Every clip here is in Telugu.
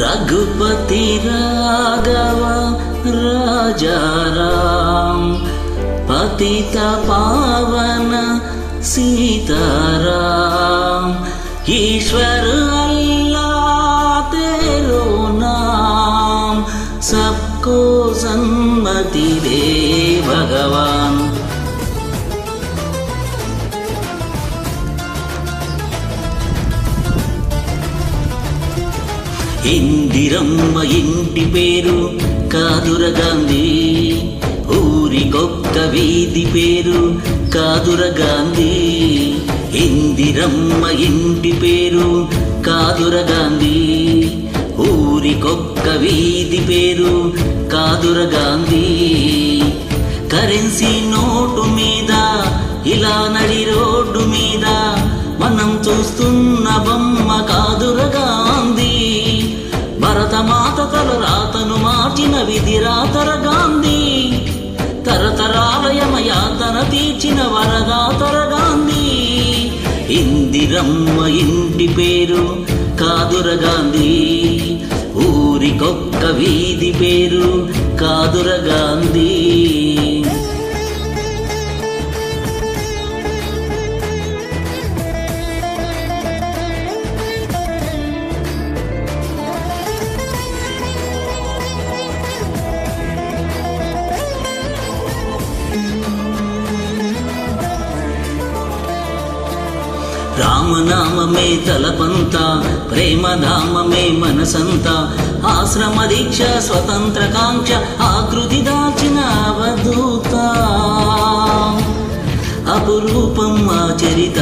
रघुपति राघव राजाराम पतित पावन सीताराम ईश्वर अल्लाह तेरो नाम सबको सन्मति ఇందిరమ్మ ఇంటి పేరు కాదుర గాంధీ. ఊరికొక్క వీధి పేరు కాదుర గాంధీ. ఇందిరమ్మ ఇంటి పేరు కాదుర గాంధీ. ఊరికొక్క వీధి పేరు కాదుర గాంధీ. కరెన్సీ నోటు మీద ఇలా నడి రోడ్డు మీద మనం చూస్తున్న బొమ్మ విధి రాతర గాంధీ తరతరాలయమ యాతన తీర్చిన వరదాతర గాంధీ ఇందిరమ్మ ఇంటి పేరు కాదుర గాంధీ ఊరికొక్క వీధి పేరు కాదుర గాంధీ రామనామమే తలపంత ప్రేమధామమే మనసంత ఆశ్రమ దీక్ష స్వతంత్ర కాంక్ష ఆకృతి దాచిన అవధూత. అపురూపం ఆచరిత.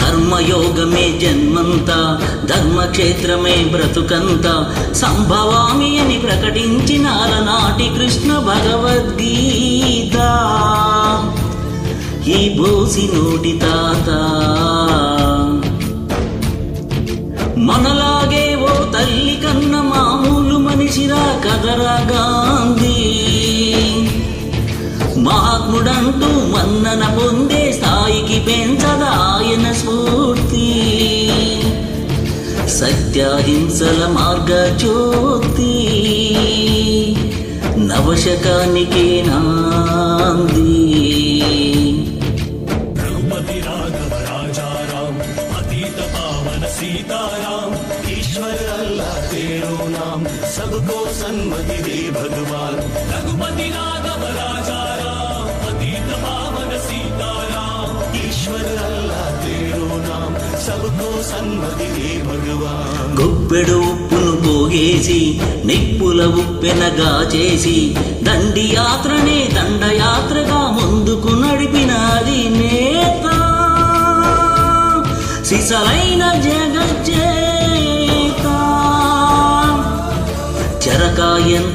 కర్మయోగమే జన్మంత ధర్మక్షేత్రమే బ్రతుకంత సంభవామి అని ప్రకటించిన అలనాటి కృష్ణ భగవద్గీత. ఈ బోసి నోటి తాత. మనలాగే ఓ తల్లి కన్న మామూలు మనిషిరా కదరా గాంధీ. మహాత్ముడంటూ మన్నన పొందే స్థాయికి పెంచదా ఆయన స్ఫూర్తి. సత్యాహింసల మార్గ జ్యోతి. నవశకానికే నాంది. सन्मति दे भगवान रघुपति राघव राजा राम अतीत पावन सीताराम ईश्वर अल्लाह तेरो नाम सबको सन्मति दे भगवान గుప్పెడు ఉప్పును పోగేసి నిప్పుల ఉప్పెనగా చేసి దండి యాత్రనే దండయాత్రగా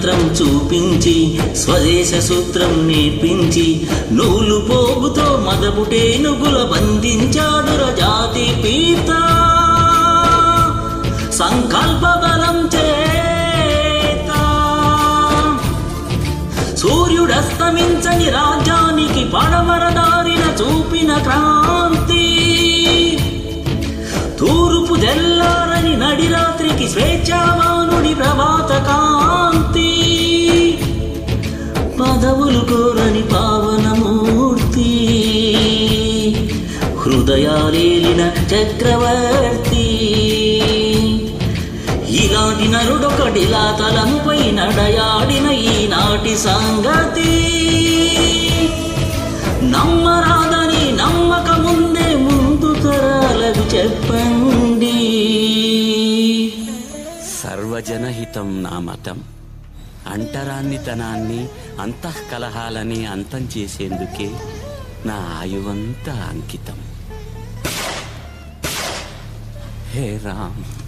యంత్రం చూపించి స్వదేశ సూత్రం నేర్పించి నూలు పోగుతో మదపుటేనుగుల బంధించాడు రజాతి పీత సంకల్ప బలం చేత. సూర్యుడస్తమించని రాజ్యానికి పడమర దారిన చూపిన క్రాంతి. తూర్పు జల్లారని నడిరాత్రికి స్వేచ్ఛావానుడి ప్రభాత కాంతి. పదవులు కోరని పావనమూర్తి. హృదయాలేలిన చక్రవర్తి. ఇలాంటి నరుడొకటిలా తలంపై నడయాడిన ఈనాటి సంగతి. నమ్మరాదని నమ్మక ముందే ముందు తరాలకు చెప్పండి. సర్వజనహితం నా మతం. అంటరాన్నితనాన్ని అంతఃకలహాలని అంతం చేసేందుకే నా ఆయువంతా అంకితం. హే రామ్.